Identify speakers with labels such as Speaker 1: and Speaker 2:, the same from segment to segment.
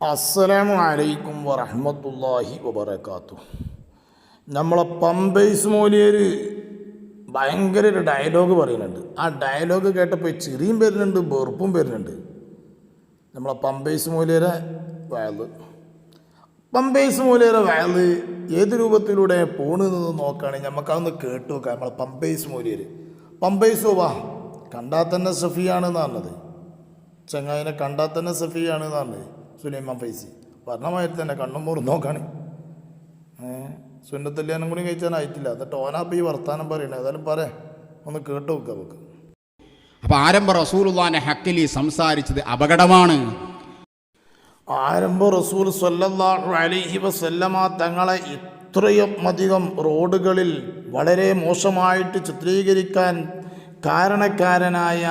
Speaker 1: അസ്സലാമു അലൈക്കും വറഹ്മത്തുള്ളാഹി വബർക്കാത്തു നമ്മളെ പമ്പൈസ് മോലിയർ ഭയങ്കര ഒരു ഡയലോഗ് പറയുന്നുണ്ട്. ആ ഡയലോഗ് കേട്ടപ്പോൾ ചിരിയും വരുന്നുണ്ട് വെറുപ്പും വരുന്നുണ്ട്. നമ്മളെ പമ്പൈസ് മൂലിയരെ വയൽ പമ്പൈസ് മൂലിയരെ വയൽ ഏത് രൂപത്തിലൂടെ പോണെന്ന് നോക്കുകയാണെങ്കിൽ നമുക്കതൊന്ന് കേട്ടു നോക്കാം. നമ്മളെ പമ്പൈസ് മൂലിയർ പമ്പൈസോ വാ കണ്ടാൽ തന്നെ സഫിയാണെന്ന് പറഞ്ഞത്. ചങ്ങായിനെ കണ്ടാൽ തന്നെ സഫിയാണ് പറഞ്ഞത്. സുലൈമാൻ ഫൈസി. പറഞ്ഞമാതിരി തന്നെ കണ്ണും മൂറും നോക്കാണ് സുന്നത്തല്യാനും കൂടി കഴിച്ചാനായിട്ടില്ല. എന്നിട്ട് ഓനാപ്പം ഈ വർത്താനം പറയണേ. ഏതായാലും പറ. ഒന്ന് കേട്ടു നോക്കുക നമുക്ക്
Speaker 2: അപ്പൊ ആരംഭ റസൂലുള്ളാന്റെ ഹക്കിൽ ഈ സംസാരിച്ചത് അപകടമാണ്.
Speaker 1: ആരംഭ റസൂൽ സല്ലല്ലാഹു അലൈഹി വസല്ലമ തങ്ങളെ ഇത്രയും അധികം റോഡുകളിൽ വളരെ മോശമായിട്ട് ചിത്രീകരിക്കാൻ കാരണക്കാരനായ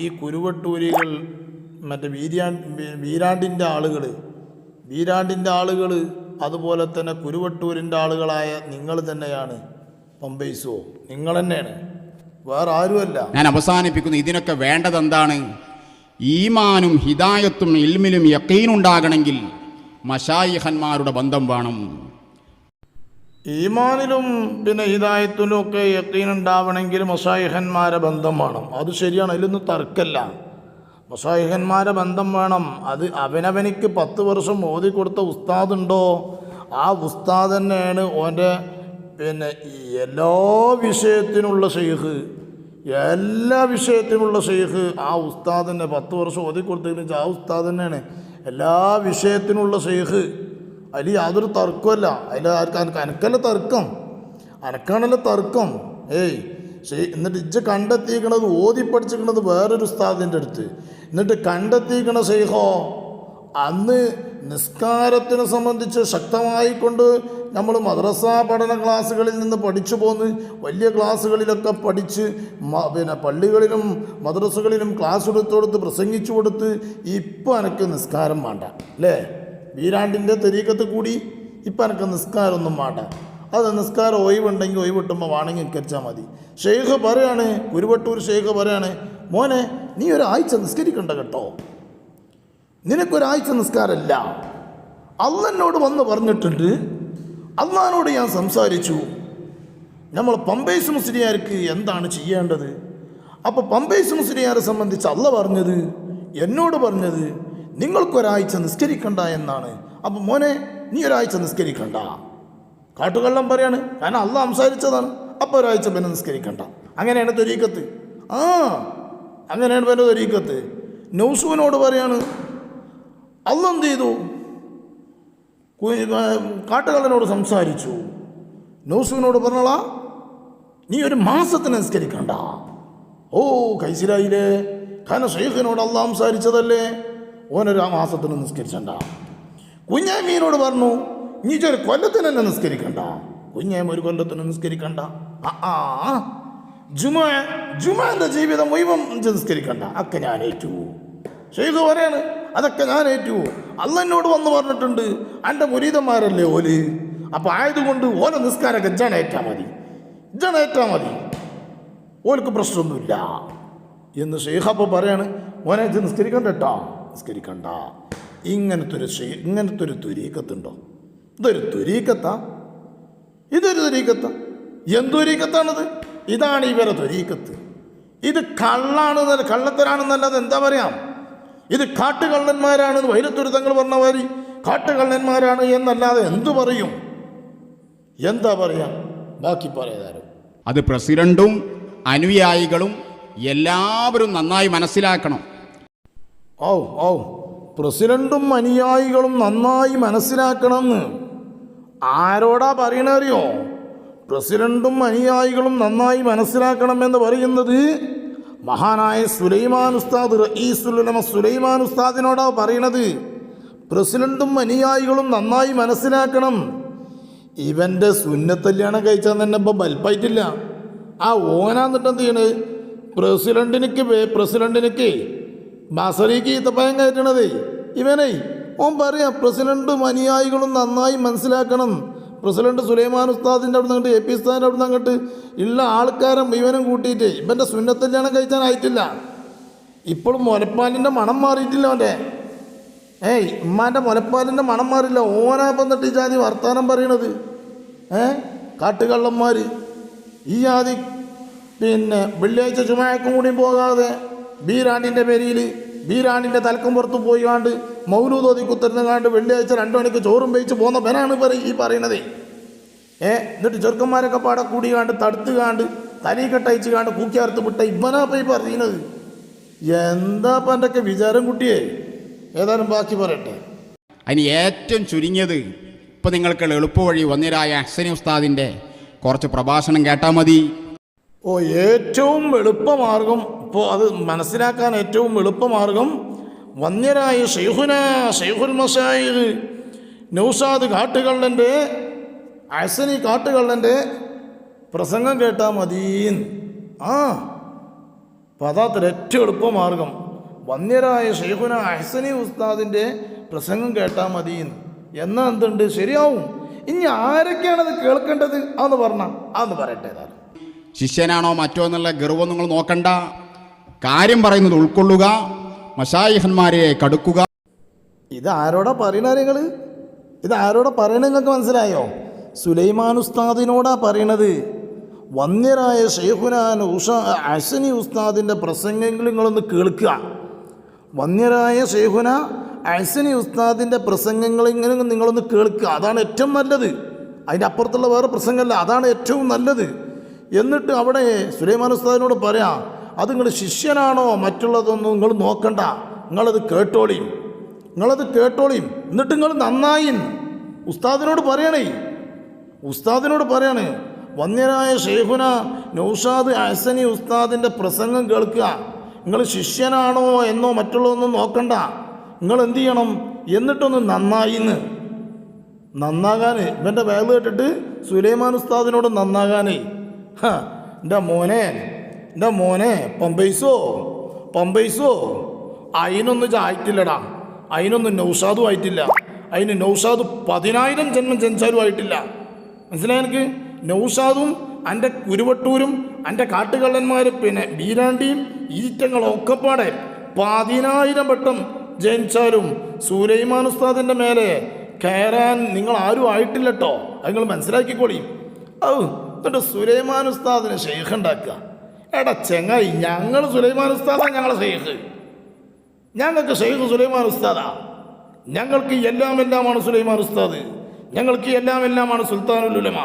Speaker 1: ഈ കുരുവട്ടൂരികൾ മറ്റേ വീരാ വീരാണ്ടിന്റെ ആളുകൾ വീരാണ്ടിന്റെ ആളുകൾ അതുപോലെ തന്നെ കുരുവട്ടൂരിന്റെ ആളുകളായ നിങ്ങൾ തന്നെയാണ്. പമ്പൈസോ നിങ്ങൾ തന്നെയാണ്. വേറെ ആരുമല്ല.
Speaker 2: ഞാൻ അവസാനിപ്പിക്കുന്നു. ഇതിനൊക്കെ വേണ്ടത് എന്താണ് ഈമാനും ഹിദായത്തും ഇൽമിലും യക്കീനുണ്ടാകണമെങ്കിൽ മഷായിഹന്മാരുടെ ബന്ധം വേണം.
Speaker 1: ഈമാനിലും പിന്നെ ഹിദായത്തിലും ഒക്കെ യക്കീനുണ്ടാവണമെങ്കിൽ മഷായിഹന്മാരെ ബന്ധം വേണം. അത് ശരിയാണ്. അതിലൊന്നും തർക്കല്ല മൊസായിഹന്മാരെ ബന്ധം വേണം. അത് അവനവനിക്ക് പത്ത് വർഷം ഓതി കൊടുത്ത ഉസ്താദുണ്ടോ? ആ ഉസ്താദ് തന്നെയാണ് ഓന്റെ പിന്നെ എല്ലാ വിഷയത്തിനുള്ള ഷെയ്ഖ് എല്ലാ വിഷയത്തിനുള്ള ഷെയ്ഖ് ആ ഉസ്താദ് തന്നെ പത്ത് വർഷം ഓതി കൊടുത്തതിന് ആ ഉസ്താദ് തന്നെയാണ് എല്ലാ വിഷയത്തിനുള്ള ഷെയ്ഖ് അതിൽ യാതൊരു തർക്കമല്ല അതിൽ ആർക്ക് അനക്ക് അനക്കല്ല തർക്കം. അനക്കാണല്ലോ തർക്കം. ഏയ്. എന്നിട്ട് ഇജ്ജ് കണ്ടെത്തിക്കണത് ഓതി പഠിച്ചിരിക്കണത് വേറൊരു ഉസ്താദിന്റെ അടുത്ത്. എന്നിട്ട് കണ്ടെത്തിക്കണ ശൈഖോ അന്ന് നിസ്കാരത്തിനെ സംബന്ധിച്ച് ശക്തമായിക്കൊണ്ട് നമ്മൾ മദ്രസ പഠന ക്ലാസ്സുകളിൽ നിന്ന് പഠിച്ചു പോന്ന് വലിയ ക്ലാസ്സുകളിലൊക്കെ പഠിച്ച് പിന്നെ പള്ളികളിലും മദ്രസകളിലും ക്ലാസ് എടുത്തു കൊടുത്ത് പ്രസംഗിച്ചു കൊടുത്ത് ഇപ്പം എനിക്ക് നിസ്കാരം വേണ്ട അല്ലേ? വീരാണ്ടിന്റെ തെരീക്കത്ത് കൂടി ഇപ്പം എനിക്ക് നിസ്കാരമൊന്നും വേണ്ട അത് നിസ്കാരം ഒഴിവുണ്ടെങ്കിൽ ഒഴിവിട്ടുമ്പോൾ വാണെങ്കിൽ കരിച്ചാൽ മതി. ഷെയ്ഖ് പറയാണ് കുരുവട്ടൂർ ഷെയ്ഖ് പറയാണ് മോനെ നീ ഒരാഴ്ച നിസ്കരിക്കണ്ട കേട്ടോ. നിനക്കൊരാഴ്ച നിസ്കാരമല്ല അള്ളനോട് വന്ന് പറഞ്ഞിട്ടുണ്ട്. അള്ളാനോട് ഞാൻ സംസാരിച്ചു. നമ്മൾ പമ്പേസ് മുസ്ലിയാർക്ക് എന്താണ് ചെയ്യേണ്ടത്? അപ്പോൾ പമ്പേസ് മുസ്ലിയാരെ സംബന്ധിച്ച് അള്ള പറഞ്ഞത് എന്നോട് പറഞ്ഞത് നിങ്ങൾക്കൊരാഴ്ച നിസ്കരിക്കണ്ട എന്നാണ്. അപ്പം മോനെ നീ ഒരാഴ്ച നിസ്കരിക്കണ്ട. കാട്ടുകള്ളം പറയാണ്. കാരണം അല്ല സംസാരിച്ചതാണ്. അപ്പോൾ ഒരാഴ്ച പിന്നെ നിസ്കരിക്കണ്ട. അങ്ങനെയാണ് തൊരീക്കത്ത് ആ അങ്ങനെയാണ് പിന്നെ തൊരീക്കത്ത് നൗസുവിനോട് പറയാണ് അല്ല എന്ത് ചെയ്തു? കാട്ടുകള്ളനോട് സംസാരിച്ചു. നൗസുവിനോട് പറഞ്ഞോളാ നീ ഒരു മാസത്തിന് നിസ്കരിക്കണ്ട. ഓ കൈസിലായില്ലേ? കാരണം ഷെയ്ഖിനോട് അല്ല സംസാരിച്ചതല്ലേ? ഓനൊരു ആ മാസത്തിന് നിസ്കരിച്ചണ്ട. കുഞ്ഞാമീനോട് പറഞ്ഞു നീ ഒരു കൊല്ലത്തിന് തന്നെ നിസ്കരിക്കണ്ട. കുഞ്ഞേ ഒരു കൊല്ലത്തിന് നിസ്കരിക്കണ്ട. ആ ജുമ ജുമാന്റെ ജീവിതം മുഴുവൻ നിസ്കരിക്കണ്ട. ഒക്കെ ഞാൻ ഏറ്റു. ഷെയ്ഖ് പറയാണ് അതൊക്കെ ഞാൻ ഏറ്റു. എന്നോട് വന്ന് പറഞ്ഞിട്ടുണ്ട് എന്റെ മുരീതന്മാരല്ലേ ഓൽ? അപ്പം ആയതുകൊണ്ട് ഓല നിസ്കാരമൊക്കെ ജണേറ്റാ മതി. ജണേറ്റാ മതി. ഓൽക്ക് പ്രശ്നമൊന്നുമില്ല. എന്ന് ഷെയ്ഖ് അപ്പോൾ പറയാണ് ഓനെ നിസ്കരിക്കണ്ട കേട്ടോ നിസ്കരിക്കണ്ട. ഇങ്ങനത്തെ ഒരു ഇങ്ങനത്തെ ഒരു തുരീക്കത്തുണ്ടോ ഇതൊരു തുരീക്കത്ത ഇതൊരു തുരീക്കത്ത എന്തൊരീക്കത്താണിത് ഇതാണ് ഇവരെ തുരീക്കത്ത് ഇത് കള്ളാണ് കള്ളത്തരാണെന്നല്ലാതെ എന്താ പറയാം? ഇത് കാട്ടുകള്ളന്മാരാണ് വൈരത്തൊരു തങ്ങൾ പറഞ്ഞ മാതിരി കാട്ടുകള്ളന്മാരാണ് എന്നല്ലാതെ എന്തു പറയും? എന്താ പറയാ? ബാക്കി പറയാതാരും.
Speaker 2: അത് പ്രസിഡന്റും അനുയായികളും എല്ലാവരും നന്നായി മനസ്സിലാക്കണം.
Speaker 1: ഓ ഓ പ്രസിഡന്റും അനുയായികളും നന്നായി മനസ്സിലാക്കണമെന്ന് ആരോടാ പറയണറിയോ പ്രസിഡന്റും അനുയായികളും നന്നായി മനസ്സിലാക്കണമെന്ന് പറയുന്നത് മഹാനായ സുലൈമാൻ ഉസ്താദ് റഈസുലമ സുലൈമാൻ ഉസ്താദിനോടാ പറയണത്. പ്രസിഡന്റും അനുയായികളും നന്നായി മനസ്സിലാക്കണം. ഇവന്റെ സുന്നത്തല്യാണം കഴിച്ചാൽ തന്നെ ഇപ്പം ബൽപ്പായിട്ടില്ല. ആ ഓനാന്നിട്ട് എന്ത് ചെയ്യണത് പ്രസിഡന്റിനേക്ക് പ്രസിഡന്റിനേക്ക് ബസറിക്ക് ഈത്തപ്പയം കയറ്റണതേ. ഇവനെ ഓൻ പറയാം പ്രസിഡന്റും അനുയായികളും നന്നായി മനസ്സിലാക്കണം. പ്രസിഡന്റ് സുലൈമാൻ ഉസ്താദിന്റെ അവിടെ നിന്ന് എ പി ഉസ്താദിന്റെ അവിടെ നിന്ന് അങ്ങോട്ട് ഉള്ള ആൾക്കാരും ഇവനും കൂട്ടിയിട്ട് ഇവന്റെ സുന്നത്തല്യാണം കഴിച്ചാനായിട്ടില്ല. ഇപ്പോഴും മുലപ്പാലിന്റെ മണം മാറിയിട്ടില്ല അവന്റെ ഏയ് ഉമ്മാന്റെ മുലപ്പാലിന്റെ മണം മാറില്ല ഓനാ വന്നിട്ട് ഈ ജാതി വർത്താനം പറയണത്. ഏ? കാട്ടുകള്ളന്മാർ ഈ ജാതി പിന്നെ വെള്ളിയാഴ്ച ചുമയക്കും കൂടിയും പോകാതെ ബീരാണിന്റെ പേരിൽ ബീരാണിന്റെ തലക്കും പുറത്ത് പോയി മൗലൂതോതി കുത്തിരുന്ന് വെള്ളിയാഴ്ച രണ്ടു മണിക്ക് ചോറും വെയിച്ച് പോകുന്ന പെനാണ് പറ ഈ പറയണതേ ഏ എന്നിട്ട് ചെറുക്കന്മാരൊക്കെ പാടെ കൂടിയാണ്ട് കാണ്ട് തടുത്ത് കാണ്ട് തലീക്കെട്ടയച്ച് കാണ്ട് കൂക്കിയാർത്ത് വിട്ട ഇവനാ പോയി പറയുന്നത്. എന്താ എന്റെ ഒക്കെ വിചാരം കുട്ടിയെ? ഏതായാലും ബാക്കി പറയട്ടെ.
Speaker 2: അതിന് ഏറ്റവും ചുരുങ്ങിയത് ഇപ്പം നിങ്ങൾക്ക് എളുപ്പവഴി വന്നിരായ അഹ്സനി ഉസ്താദിന്റെ കുറച്ച് പ്രഭാഷണം കേട്ടാൽ മതി.
Speaker 1: ഓ ഏറ്റവും എളുപ്പമാർഗം ഇപ്പോൾ അത് മനസ്സിലാക്കാൻ ഏറ്റവും എളുപ്പമാർഗം വന്യരായ ഷെയ്ഖുന ഷെയ്ഖുൽ മസായിദ് നൗസാദ് കാട്ടുകള്ളന്റെ അസനി കാട്ടുകള്ളന്റെ പ്രസംഗം കേട്ടാൽ മതീൻ. ആ അപ്പോൾ ഏറ്റവും എളുപ്പമാർഗം വന്യരായ ഷെയ്ഖുന അഹ്സനി ഉസ്താദിന്റെ പ്രസംഗം കേട്ടാൽ മതീൻ. എന്നാ എന്തുണ്ട്? ശരിയാവും. ഇനി ആരൊക്കെയാണത് കേൾക്കേണ്ടത്? അന്ന് പറഞ്ഞാൽ അന്ന് പറയട്ടെ
Speaker 2: ശിഷ്യനാണോ മറ്റോ എന്നുള്ള ഗർവം നിങ്ങൾ നോക്കണ്ട. കാര്യം പറയുന്നത് ഉൾക്കൊള്ളുക. മഷായിഹന്മാരെ കടുക്കുക.
Speaker 1: ഇത് ആരോടാ പറയണ നിങ്ങൾ ഇത് ആരോടാ പറയണ നിങ്ങൾക്ക് മനസ്സിലായോ? സുലൈമാൻ ഉസ്താദിനോടാ പറയണത് വന്യരായ ഷെയ്ഖുനാൻ ഉഷ അസനി ഉസ്താദിന്റെ പ്രസംഗങ്ങൾ നിങ്ങളൊന്ന് കേൾക്കുക. വന്യരായ ഷെയ്ഖുന അസനി ഉസ്താദിന്റെ പ്രസംഗങ്ങൾ ഇങ്ങനെ നിങ്ങളൊന്ന് കേൾക്കുക. അതാണ് ഏറ്റവും നല്ലത്. അതിന്റെ അപ്പുറത്തുള്ള വേറെ പ്രസംഗമല്ല. അതാണ് ഏറ്റവും നല്ലത്. എന്നിട്ട് അവിടെ സുലൈമാൻ ഉസ്താദിനോട് പറയാം അത് നിങ്ങൾ ശിഷ്യനാണോ മറ്റുള്ളതൊന്നും നിങ്ങൾ നോക്കണ്ട. നിങ്ങളത് കേട്ടോളിയും നിങ്ങളത് കേട്ടോളിയും എന്നിട്ട് നിങ്ങൾ നന്നായി. ഉസ്താദിനോട് പറയണേ. ഉസ്താദിനോട് പറയണേ വന്യരായ ഷെയ്ഖുന നൗഷാദ് അഹസനി ഉസ്താദിന്റെ പ്രസംഗം കേൾക്കുക. നിങ്ങൾ ശിഷ്യനാണോ എന്നോ മറ്റുള്ളതൊന്നും നോക്കണ്ട. നിങ്ങൾ എന്ത് ചെയ്യണം? എന്നിട്ടൊന്ന് നന്നായിന്ന് നന്നാകാൻ ഇവന്റെ വേഗം കേട്ടിട്ട് സുലൈമാൻ ഉസ്താദിനോട് നന്നാകാനേ. എന്റെ മോനെ. എന്റെ മോനെ പമ്പൈസോ? പമ്പൈസോ? അതിനൊന്നും ആയിട്ടില്ലടാ അതിനൊന്നും നൗഷാദും ആയിട്ടില്ല. അതിന് നൗഷാദ് പതിനായിരം ജന്മം ജനിച്ചാലും ആയിട്ടില്ല. മനസ്സിലായി എനിക്ക്? നൗഷാദും എന്റെ കുരുവട്ടൂരും എന്റെ കാട്ടുകള്ളന്മാർ പിന്നെ ബീരാണ്ടിയും ഈറ്റങ്ങളും ഒക്കെ പാടെ പതിനായിരം വട്ടം ജനിച്ചാലും സുലൈമാൻ ഉസ്താദിന്റെ മേലെ കയറാൻ നിങ്ങൾ ആരും ആയിട്ടില്ലട്ടോ. അത് നിങ്ങൾ മനസ്സിലാക്കിക്കോളി. ഔ എന്നിട്ട് സുലൈമാൻ ഉസ്താദിനെ ഷെയ്ഖ് ഉണ്ടാക്കുക. എടാ ചെങ്ങായി ഞങ്ങൾ സുലൈമാൻ ഉസ്താദാ ഞങ്ങളെ ഷെയ്ഖ് ഞങ്ങൾക്ക് ഷെയ്ഖ് സുലൈമാൻ ഉസ്താദാ. ഞങ്ങൾക്ക് എല്ലാം എല്ലാമാണ് സുലൈമാൻ ഉസ്താദ്. ഞങ്ങൾക്ക് എല്ലാം എല്ലാമാണ് സുൽത്താനുൽ ഉലമ.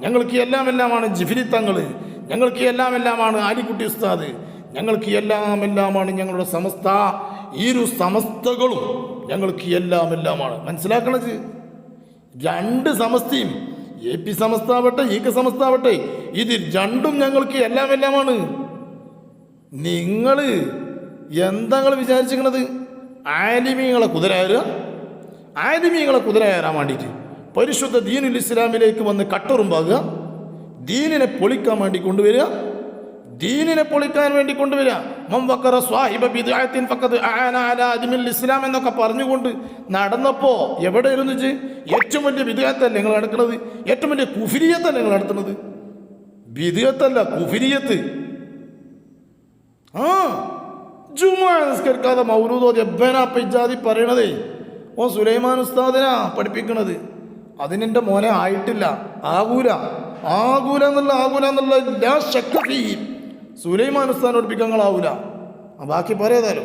Speaker 1: ഞങ്ങൾക്ക് എല്ലാം എല്ലാമാണ് ജിഫിരി തങ്ങൾ ഞങ്ങൾക്ക് എല്ലാം എല്ലാമാണ് ആലിക്കുട്ടി ഉസ്താദ്. ഞങ്ങൾക്ക് എല്ലാം എല്ലാമാണ് ഞങ്ങളുടെ സമസ്ത. ഈ ഒരു സമസ്തകളും ഞങ്ങൾക്ക് എല്ലാം എല്ലാമാണ്. മനസ്സിലാക്കണത്? രണ്ട് സമസ്തയും എ പി സമസ്താവട്ടെ ഈ കെ സമസ്താവട്ടെ ഇത് രണ്ടും ഞങ്ങൾക്ക് എല്ലാം എല്ലാമാണ്. നിങ്ങൾ എന്താ നിങ്ങൾ വിചാരിച്ചിരിക്കണത്? ആലിമീങ്ങളെ കുതിരയറുക ആലിമീങ്ങളെ കുതിരയാരാൻ വേണ്ടിയിട്ട്? പരിശുദ്ധ ദീനുൽ ഇസ്ലാമിലേക്ക് വന്ന് കട്ടുറുമ്പാകുക. ദീനിനെ പൊളിക്കാൻ വേണ്ടി കൊണ്ടുവരിക. ദീനിനെ പൊളിക്കാൻ വേണ്ടി കൊണ്ടുവരിക. ഇസ്ലാം എന്നൊക്കെ പറഞ്ഞുകൊണ്ട് നടന്നപ്പോൾ എവിടെ ഇരുന്നു ഏറ്റവും വലിയ വിദ്യാത്തല്ല നിങ്ങൾ നടക്കുന്നത് ഏറ്റവും വലിയ കുഫിരിയത്തല്ല നിങ്ങൾ നടത്തുന്നത്? വിദ്യത്തല്ല കുഫിരിയത്ത്. ആ ജുമാ നിസ്കരിക്കാതെ മൗലൂദോതി എബ്ബനാ പിജാതി പറയണതേ. ഓ സുലൈമാൻ ഉസ്താദിനാ പഠിപ്പിക്കണത്. അതിനെന്റെ മോനെ ആയിട്ടില്ല. ആകൂല. ആകൂല എന്നുള്ള ആകൂല എന്നുള്ള എല്ലാ ഫീഹി. സുലൈമാൻ ഉസ്താൻ പഠിപ്പിക്കങ്ങളാവൂല ബാക്കി പറയതാലും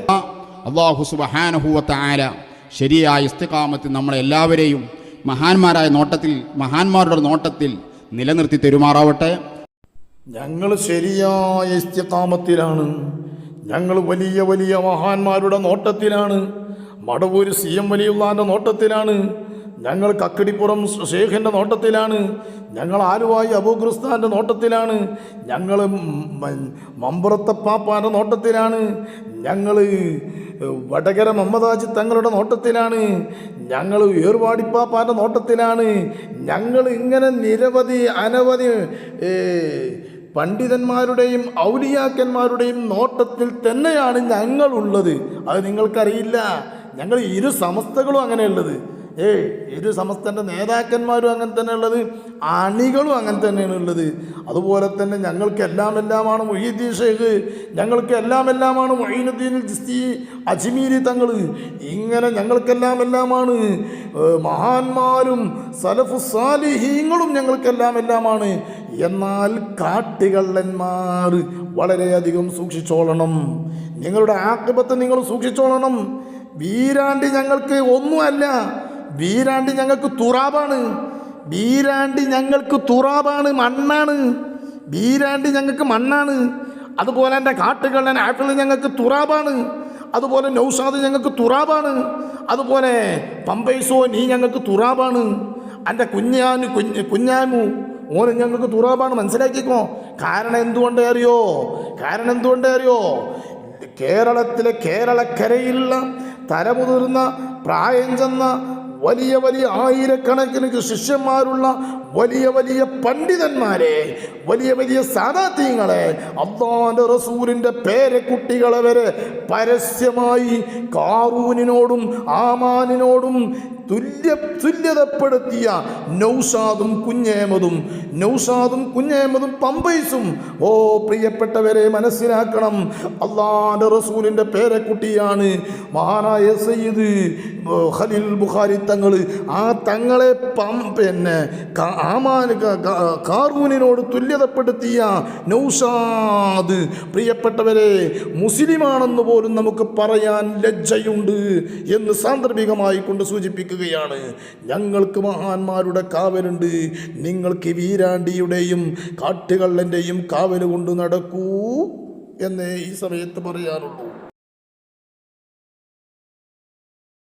Speaker 2: അള്ളാഹു സുബഹാനഹൂവത്ത ആല ശരിയായ ഇസ്തികാമത്തിൽ നമ്മളെ എല്ലാവരെയും മഹാന്മാരായ നോട്ടത്തിൽ മഹാന്മാരുടെ നോട്ടത്തിൽ നിലനിർത്തി തെരുമാറാവട്ടെ.
Speaker 1: ഞങ്ങൾ ശരിയായ ഇസ്തിത്താമത്തിലാണ് ഞങ്ങൾ വലിയ വലിയ മഹാന്മാരുടെ നോട്ടത്തിലാണ്. മടവൂര് സി എം വലിയുള്ളാന്റെ നോട്ടത്തിലാണ്. ഞങ്ങൾ കക്കടിപ്പുറം ഷേഖിന്റെ നോട്ടത്തിലാണ്. ഞങ്ങൾ ആലുവായി അബൂഖുസ്താന്റെ നോട്ടത്തിലാണ്. ഞങ്ങൾ മമ്പുറത്തപ്പാപ്പാന്റെ നോട്ടത്തിലാണ്. ഞങ്ങൾ വടകര മമ്മദാജി തങ്ങളുടെ നോട്ടത്തിലാണ്. ഞങ്ങൾ ഏർവാടിപ്പാപ്പാന്റെ നോട്ടത്തിലാണ്. ഞങ്ങൾ ഇങ്ങനെ നിരവധി അനവധി പണ്ഡിതന്മാരുടെയും ഔലിയാക്കന്മാരുടെയും നോട്ടത്തിൽ തന്നെയാണ് ഞങ്ങളുള്ളത്. അത് നിങ്ങൾക്കറിയില്ല. ഞങ്ങൾ ഇരു സമസ്തകളും അങ്ങനെയുള്ളത്. ഏയ് ഇരു സമസ്തന്റെ നേതാക്കന്മാരും അങ്ങനെ തന്നെ ഉള്ളത് അണികളും അങ്ങനെ തന്നെയാണ് ഉള്ളത്. അതുപോലെ തന്നെ ഞങ്ങൾക്ക് എല്ലാം എല്ലാമാണ് മൊഹീദ്ദീൻ ഷെയ്ഖ് ഞങ്ങൾക്ക് എല്ലാം എല്ലാമാണ് മൊഹീനുദ്ദീൻ ജിസ്തി അജ്മീരി തങ്ങൾ. ഇങ്ങനെ ഞങ്ങൾക്കെല്ലാം എല്ലാമാണ് മഹാന്മാരും സലഫു സാലിഹീങ്ങളും ഞങ്ങൾക്കെല്ലാം എല്ലാമാണ് എന്നാൽ കാട്ടുകള്ളന്മാർ വളരെയധികം സൂക്ഷിച്ചോളണം. നിങ്ങളുടെ ആക്രമത്തെ നിങ്ങൾ സൂക്ഷിച്ചോളണം. വീരാണ്ടി ഞങ്ങൾക്ക് ഒന്നുമല്ല. വീരാണ്ടി ഞങ്ങൾക്ക് തുറാബാണ്. വീരാണ്ടി ഞങ്ങൾക്ക് തുറാബാണ് മണ്ണാണ്. വീരാണ്ടി ഞങ്ങൾക്ക് മണ്ണാണ്. അതുപോലെ എന്റെ കാട്ടുകള്ളൻ ആപ്പിൾ ഞങ്ങൾക്ക് തുറാബാണ്. അതുപോലെ നൗസാദ് ഞങ്ങൾക്ക് തുറാബാണ്. അതുപോലെ പമ്പൈസോ നീ ഞങ്ങൾക്ക് തുറാബാണ്. എന്റെ കുഞ്ഞാനു കുഞ്ഞ് കുഞ്ഞാനു ഓന് ഞങ്ങൾക്ക് തുറാബാണ്. മനസ്സിലാക്കിക്കോ? കാരണം എന്തുകൊണ്ട് അറിയോ? കാരണം എന്തുകൊണ്ട് അറിയോ? കേരളത്തിലെ കേരളക്കരയിലുള്ള തലമുതിർന്ന പ്രായം ചെന്ന വലിയ വലിയ ആയിരക്കണക്കിന് ശിഷ്യന്മാരുള്ള വലിയ വലിയ പണ്ഡിതന്മാരെ വലിയ വലിയ സാദാത്യങ്ങളെ അള്ളാന്റെ റസൂലിന്റെ പേരക്കുട്ടികളെ വരെ പരസ്യമായി കാറൂനിനോടും ആമാനിനോടും തുല്യ തുല്യതപ്പെടുത്തിയ നൗഷാദും കുഞ്ഞേമതും നൗഷാദും കുഞ്ഞേമതും പമ്പൈസും. ഓ പ്രിയപ്പെട്ടവരെ മനസ്സിലാക്കണം അള്ളാന്റെ റസൂലിന്റെ പേരക്കുട്ടിയാണ് മഹാനായ സയ്യിദ് ഖലീൽ ബുഖാരി തങ്ങൾ ആ തങ്ങളെ പം പിന്നെ ആമാൻ കാറൂനിനോട് തുല്യതപ്പെടുത്തിയ നൗഷാദ്. പ്രിയപ്പെട്ടവരെ മുസ്ലിമാണെന്ന് പോലും നമുക്ക് പറയാൻ ലജ്ജയുണ്ട് എന്ന് സാന്ദർഭികമായി കൊണ്ട് സൂചിപ്പിക്കുകയാണ്. ഞങ്ങൾക്ക് മഹാന്മാരുടെ കാവലുണ്ട്. നിങ്ങൾക്ക് വീരാണ്ടിയുടെയും കാട്ടുകള്ളന്റെയും കാവൽ കൊണ്ട് നടക്കൂ എന്നേ ഈ സമയത്ത് പറയാനുള്ളൂ